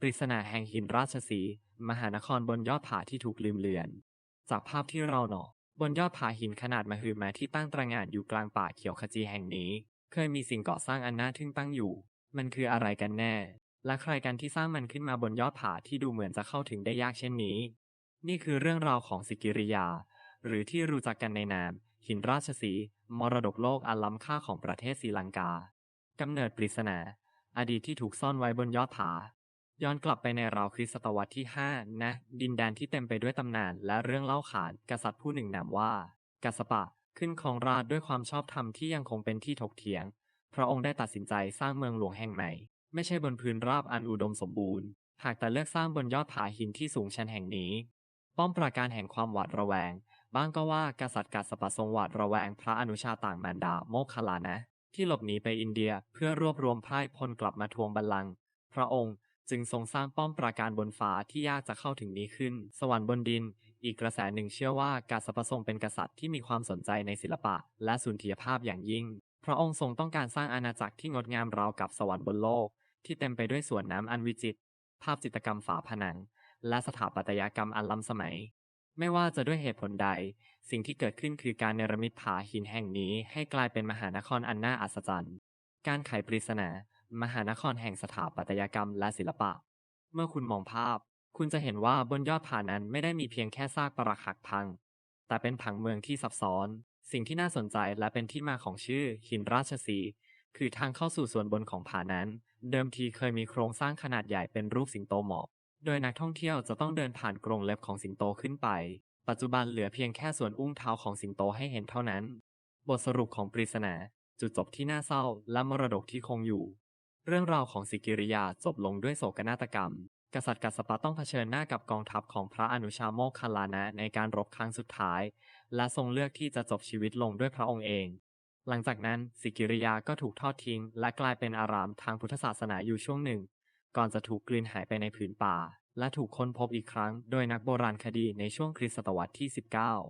ปริศนาแห่งหินราชสี มหานครบนยอดผาที่ถูกลืมเลือน จากภาพที่เราหนอบนยอดผาหินขนาดมหึมาที่ตั้งตระหง่านอยู่กลางป่าเขียวขจีแห่งนี้ เคยมีสิ่งก่อสร้างอันน่าทึ่งตั้งอยู่ มันคืออะไรกันแน่ และใครกันที่สร้างมันขึ้นมาบนยอดผาที่ดูเหมือนจะเข้าถึงได้ยากเช่นนี้ นี่คือเรื่องราวของสิกิริยา หรือที่รู้จักกันในนาม หินราชสี มรดกโลกอันล้ำค่าของประเทศศรีลังกากำเนิดปริศนา อดีตที่ถูกซ่อนไว้บนยอดผา ย้อนกลับไปในราวคริสตศตวรรษที่ 5 นะ ดินแดนที่เต็มไปด้วยตำนาน และเรื่องเล่าขานกษัตริย์ผู้หนึ่งนามว่ากัสปะ ขึ้นครองราชด้วยความชอบธรรมที่ยังคงเป็นที่ถกเถียง พระองค์ได้ตัดสินใจสร้างเมืองหลวงแห่งใหม่ไม่ใช่บนพื้นราบอันอุดมสมบูรณ์ หากแต่เลือกสร้างบนยอดผาหินที่สูงชันแห่งนี้ ป้อมปราการแห่งความหวาดระแวง บ้างก็ว่ากษัตริย์กัสปะทรงหวาดระแวง พระอนุชาต่างมารดาโมคคลลานะ ที่หลบหนีไปอินเดียเพื่อรวบรวมพ่ายพลกลับมาทวงบัลลังก์พระองค์ จึงทรงสร้างป้อมปราการบนฟ้าที่ยากจะเข้าถึงนี้ขึ้น สวรรค์บนดิน อีกกระแสหนึ่งเชื่อว่ากาสปะทรงเป็นกษัตริย์ที่มีความสนใจในศิลปะ และสุนทรียภาพอย่างยิ่ง พระองค์ทรงต้องการสร้างอาณาจักรที่งดงามราวกับสวรรค์บนโลก ที่เต็มไปด้วยสวนน้ำอันวิจิตร ภาพจิตรกรรมฝาผนัง และสถาปัตยกรรมอันล้ำสมัย ไม่ว่าจะด้วยเหตุผลใด สิ่งที่เกิดขึ้นคือการเนรมิตผาหินแห่งนี้ให้กลายเป็นมหานครอันน่าอัศจรรย์ การไขปริศนา มหานครแห่งสถาปัตยกรรมและศิลปะ เมื่อคุณมองภาพ คุณจะเห็นว่าบนยอดผานั้นไม่ได้มีเพียงแค่ซากปรักหักพัง แต่เป็นผังเมืองที่ซับซ้อน สิ่งที่น่าสนใจและเป็นที่มาของชื่อหินราชสีคือทางเข้าสู่ส่วนบนของผานั้น เดิมทีเคยมีโครงสร้างขนาดใหญ่เป็นรูปสิงโตหมอบ โดยนักท่องเที่ยวจะต้องเดินผ่านกรงเล็บของสิงโตขึ้นไป ปัจจุบันเหลือเพียงแค่ส่วนอุ้งเท้าของสิงโตให้เห็นเท่านั้น บทสรุปของปริศนาจุดจบที่น่าเศร้าและมรดกที่คงอยู่ เรื่องราวของสิกิริยาจบลงด้วยโศกนาฏกรรม กษัตริย์กัสปะต้องเผชิญหน้ากับกองทัพของพระอนุชาโมคคัลลานะในการรบครั้งสุดท้าย และทรงเลือกที่จะจบชีวิตลงด้วยพระองค์เอง หลังจากนั้นสิกิริยาก็ถูกทอดทิ้ง และกลายเป็นอารามทางพุทธศาสนาอยู่ช่วงหนึ่ง ก่อนจะถูกกลืนหายไปในผืนป่า และถูกค้นพบอีกครั้ง โดยนักโบราณคดีในช่วงคริสตศตวรรษที่ 19